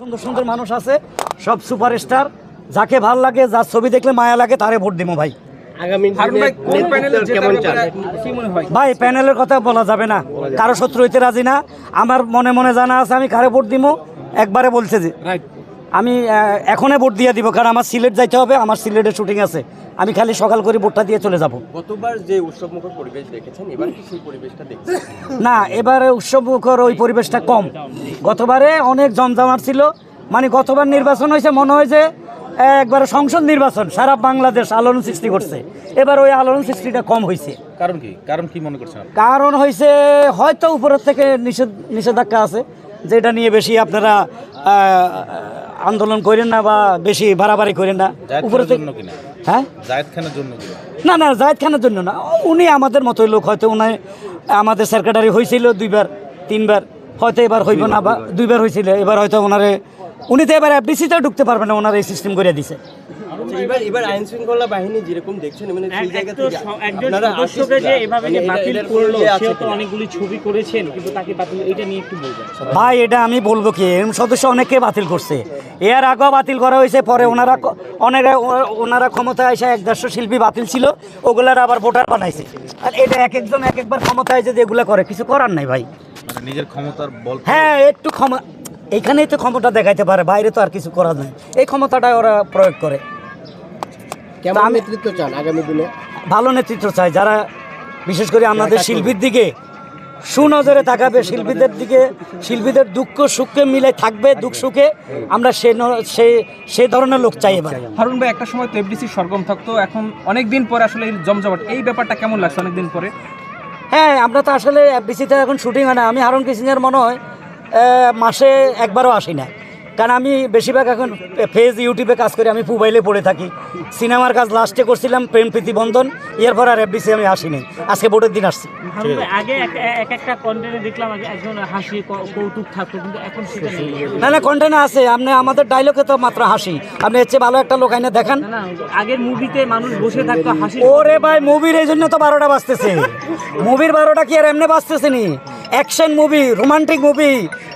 সুন্দর সুন্দর মানুষ আছে সব সুপারস্টার। যাকে ভালো লাগে যার ছবি দেখলে মায়া লাগে তারে ভোট দিব ভাই। আগামী হারুন ভাই কোন প্যানেলে কেমন চান? কি মনে হয়? ভাই প্যানেলের কথা বলা যাবে না। কারও শত্রু হইতে রাজি না। আমার মনে মনে জানা আছে আমি কারে ভোট দিব একবারে বলছে যে রাইট আমি এখনই ভোট দিয়ে দিব কারণ আমার সিলেট যাইতে হবে আমার সিলেটের শুটিং আছে। আমি খালি সকাল করে ভোটটা দিয়ে চলে যাব। গতবার যে উৎসবমুখর পরিবেশ দেখেছেন এবার কি সেই পরিবেশটা দেখছেন? না এবারে উৎসব মুখর ওই পরিবেশটা কম। গতবারে অনেক জমজমাট ছিল। মানে গতবার নির্বাচন হয়েছে মনে হয় যে একবার সংসদ নির্বাচন সারা বাংলাদেশ আলোড়ন সৃষ্টি করছে। এবার ওই আলোড়ন সৃষ্টিটা কম হয়েছে। কারণ কি? কারণ কি মনে করছেন কারণ হয়েছে হয়তো উপরের থেকে নিষেধ নিষেধাজ্ঞা আছে যেটা নিয়ে বেশি আপনারা আন্দোলন করেন না বা বেশি বাড়াবাড়ি করেন না। উপরে হ্যাঁ? জায়দ খানের জন্য না না জায়দ খানের জন্য না। উনি আমাদের মতোই লোক হয়তো উনি আমাদের সেক্রেটারি হয়েছিল দুইবার তিনবার হয়তো এবার হইব না বা দুইবার হয়েছিল এবার হয়তো ওনারে উনি তো এবার এফডিসিতেও ঢুকতে পারবেন না ওনার এই সিস্টেম করে দিছে। আচ্ছা, এবার এবার আইন শৃঙ্খলা বাহিনী যেরকম দেখছেন মানে সেই জায়গা থেকে একজন সদস্যকে যে এভাবে মানে যে বাতিল করল তো অনেকগুলি ছবি করেছেন কিন্তু তাকে বাতিল এটা নিয়ে একটু বলবেন। ভাই এটা আমি বলব কি এরম সদস্য অনেককে বাতিল করছে। এর আগেও বাতিল করা হয়েছে পরে ওনারা অনেকে ওনারা ক্ষমতায় এসে এক দেড়শো শিল্পী বাতিল ছিল ওগুলার আবার ভোটার বানাইছে। আর এটা এক একজন এক একবার ক্ষমতায় যে এগুলো করে কিছু করার নাই ভাই। মানে নিজের ক্ষমতার বল হ্যাঁ একটু ক্ষমা এখানেই তো ক্ষমতা দেখাইতে পারে বাইরে তো আর কিছু করা যায়। এই ক্ষমতাটা ওরা প্রয়োগ করে। কেমন নেতৃত্ব চান আগামী দিনে? ভালো নেতৃত্ব চাই। যারা বিশেষ করে আমাদের শিল্পীর দিকে সুনজরে তাকাবে শিল্পীদের দিকে শিল্পীদের দুঃখ সুখকে মিলে থাকবে দুঃখ সুখে আমরা সে ন- সে সেই ধরনের লোক চাই এবার। হারুন ভাই একটা সময় তো এফডিসি সরগম থাকতো এখন অনেক দিন পরে আসলে জমজমাট এই ব্যাপারটা কেমন লাগছে অনেক দিন পরে? হ্যাঁ আমরা তো আসলে এফডিসিতে এখন শুটিং হয় না। আমি হারুন কিসিংয়ের মনে হয় মাসে একবারও আসি না। কারণ আমি বেশিরভাগ এখন ফেজ ইউটিউবে কাজ করি আমি মোবাইলে পড়ে থাকি। সিনেমার কাজ লাস্টে করছিলাম প্রেম প্রীতিবন্ধন এরপর আর এফডিসি আমি আসিনি আজকে ভোটের দিন আসছি। হারুন ভাই, আগে এক এক একটা কন্টেন্টে দেখলাম একজন হাসি কৌতুক থাকতো কিন্তু এখন না না কন্টেন্ট আছে। আপনি আমাদের ডায়লগে তো মাত্র হাসি। আপনি এর চেয়ে ভালো একটা লোক আইনে দেখান। আগের মুভিতে মানুষ বসে থাকতো হাসি ওরে ভাই মুভির এই জন্য তো বারোটা বাজতেছে। মুভির বারোটা কি আর এমনি বাজতেছে নি? Action movie romantic movie.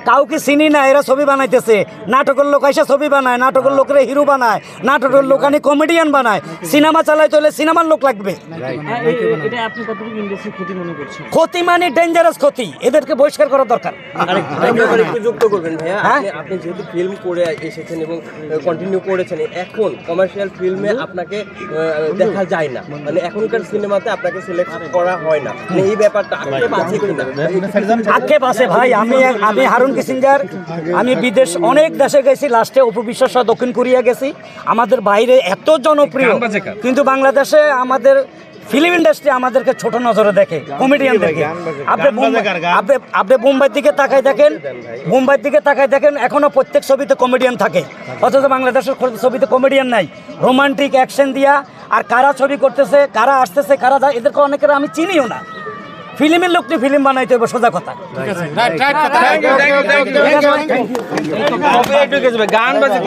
কাউকে চিনি না এরা ছবি বানাইতেছে। নাটকের লোক এসে ছবি বানায় নাটকের লোকের হিরো বানায় নাটকের লোক আনি কমেডিয়ান বানায়। সিনেমা চালাইতে হলে সিনেমার লোক লাগবে। আপনি ক্ষতি মনে মানে ডেঞ্জারাস ক্ষতি এদেরকে বহিষ্কার করা দরকার। যুক্ত করবেন ভাইয়া? আপনি আপনি যেহেতু ফিল্ম করে এসেছেন এবং কন্টিনিউ করেছেন এখন কমার্শিয়াল ফিল্মে আপনাকে দেখা যায় না মানে এখনকার সিনেমাতে আপনাকে সিলেক্ট করা হয় না। মানে এই ব্যাপারটা আক্ষেপ আছে কিনা? আক্ষেপ আছে ভাই আমি আমি হারুন কিসিঞ্জার। আমি বিদেশ অনেক দেশে গেছি লাস্টে উপবিশ্বাস দক্ষিণ কোরিয়া গেছি। আমাদের বাইরে এত জনপ্রিয়? কিন্তু বাংলাদেশে আমাদের ফিল্ম ইন্ডাস্ট্রি আমাদেরকে ছোট নজরে দেখে কমেডিয়ান দেখে। আপনি বোম্বাই- আপনি আপনি মুম্বাইয়ের দিকে তাকাই দেখেন মুম্বাইয়ের দিকে তাকাই দেখেন এখনও প্রত্যেক ছবিতে কমেডিয়ান থাকে। অথচ বাংলাদেশের ছবিতে কমেডিয়ান নাই। রোমান্টিক অ্যাকশন দিয়া আর কারা ছবি করতেছে কারা আসতেছে কারা যায় এদেরকে অনেকের আমি চিনিও না। ফিল্মের লোকটি ফিল্ম বানাইতে হবে সোজা কথা গান বাজে